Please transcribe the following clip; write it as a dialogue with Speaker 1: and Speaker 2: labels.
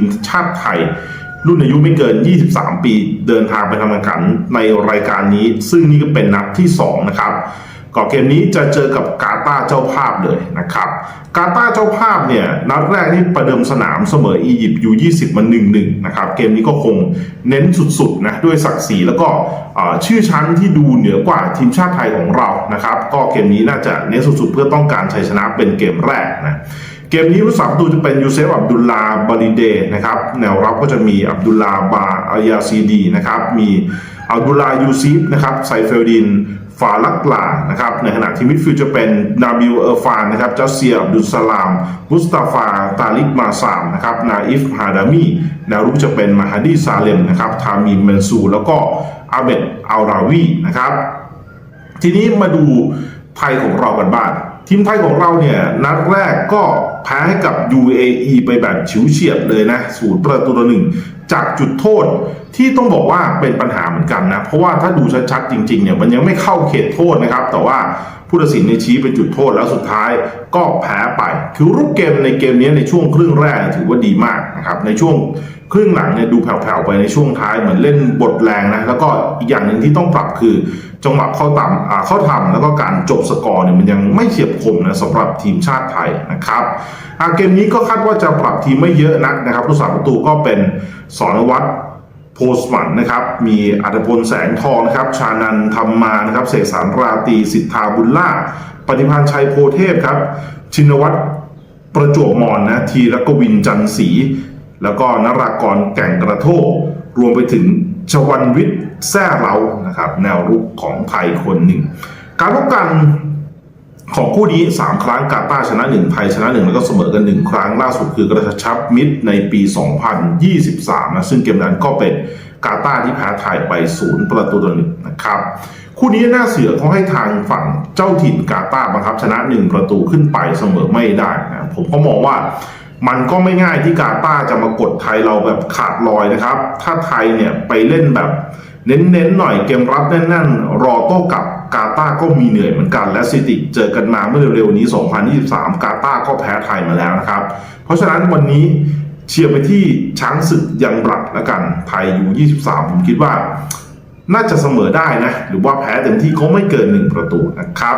Speaker 1: มชาติไทย รุ่นอายุไม่เกิน 23 ปีเดินทางไปทำการแข่งขันในรายการนี้ ซึ่งนี่ก็เป็นนัดที่ 2 นะครับก่อนเกมนี้จะเจอกับกาตาเจ้าภาพเลยนะครับ กาตาเจ้าภาพเนี่ยนัดแรกที่ประเดิมสนามเสมออียิปต์ยู20มา1-1นะครับเกมนี้ก็คงเน้นสุดๆนะด้วยศักดิ์ศรีแล้วก็ชื่อชั้นที่ดูเหนือกว่าทีมชาติไทยของเรานะครับ ก็เกมนี้น่าจะเน้นสุดๆ เพื่อต้องการชัยชนะเป็นเกมแรกนะ เกมนี้ผู้สาประตูจะเป็นยูเซฟอับดุลลาบาลิเดนะครับแนวรับก็จะมีอับดุลลาบาอายาซีดีนะครับมีอับดุลลายูซิฟนะครับไซเฟลดินฟาลักลานะครับในขณะที่มิดฟิลด์จะเป็นนาบิลเออร์ฟานนะครับจัสเซียอับดุลสลามมุสตาฟาตาลิกมาซามนะครับนาอิฟฮาดามีแนวรุกจะเป็นมาฮาดีซาเลมนะครับทามีเมนซู แล้วก็อาเบดอัลราวีนะครับทีนี้มาดูไทยของเรากันบ้าง ทีมไทยของเราเนี่ย นัดแรกก็แพ้ให้กับ UAE ไปแบบฉิวเฉียดเลยนะศูนย์ประตูต่อหนึ่งจากจุดโทษที่ต้องบอกว่าเป็นปัญหาเหมือนกันนะ เพราะว่าถ้าดูชัดๆจริงๆเนี่ยมันยังไม่เข้าเขตโทษนะครับ แต่ว่า ผู้ตัดสินในชี้เป็นจุดโทษแล้วสุดท้ายก็แพ้ไป คือรูปเกมในเกมนี้ในช่วงครึ่งแรกถือว่าดีมากนะครับในช่วงครึ่งหลังเนี่ยดูแผ่วๆไปในช่วงท้ายเหมือนเล่นบทแรงนะแล้วก็อีกอย่างหนึ่งที่ต้องปรับคือจังหวะเข้าต่ำเข้าทำแล้วก็การจบสกอร์เนี่ยมันยังไม่เฉียบคมนะสำหรับทีมชาติไทยนะครับเกมนี้ก็คาดว่าจะปรับทีมไม่เยอะนักนะครับผู้สาประตูก็เป็นสอนวัตร พสมันนะครับ มีอัตพลแสงทองนะครับ ชานันธรรมมานะครับ เสกสรรราตีสิทธาบุญล่าปฏิพันธ์ชัยโพเทพครับ ชินวัตรประจวบมอนนะทีรกวินจันทร์ศรีแล้วก็นรากรแก่งกระโทกรวมไปถึงชวันวิทย์แซ่เรานะครับ แนวรุกของไทยคนหนึ่ง การพบกัน ของคู่นี้ 3 ครั้งกาตาร์ชนะ 1 ไทยชนะ 1 แล้วก็เสมอกัน 1 ครั้งล่าสุดคือกระชับมิตรในปี 2023 นะซึ่งเกมนั้นก็เป็นกาตาร์ที่แพ้ไทยไป 0 ประตูต่อหนึ่งนะครับคู่นี้น่าเสือเขาให้ทางฝั่งเจ้าถิ่นกาตาร์บังคับชนะ 1 ประตูขึ้นไปเสมอไม่ได้นะผมก็มองว่ามันก็ไม่ง่ายที่กาตาร์จะมากดไทยเราแบบขาดลอยนะครับ ถ้าไทยเนี่ยไปเล่นแบบเน้นๆหน่อยเกมรับแน่นๆ รอโต้กลับ กาตาร์ก็มีเหนื่อยเหมือนกัน และสถิติเจอกันมาเมื่อเร็วๆนี้ 2023 กาตาร์ก็แพ้ไทยมาแล้วนะครับ เพราะฉะนั้นวันนี้เชียร์ไปที่ช้างศึกยังบลัดแล้วกัน ไทยอยู่ 23 ผมคิดว่า น่าจะเสมอได้นะ หรือว่าแพ้เต็มที่ก็ไม่เกิน 1 ประตูนะครับ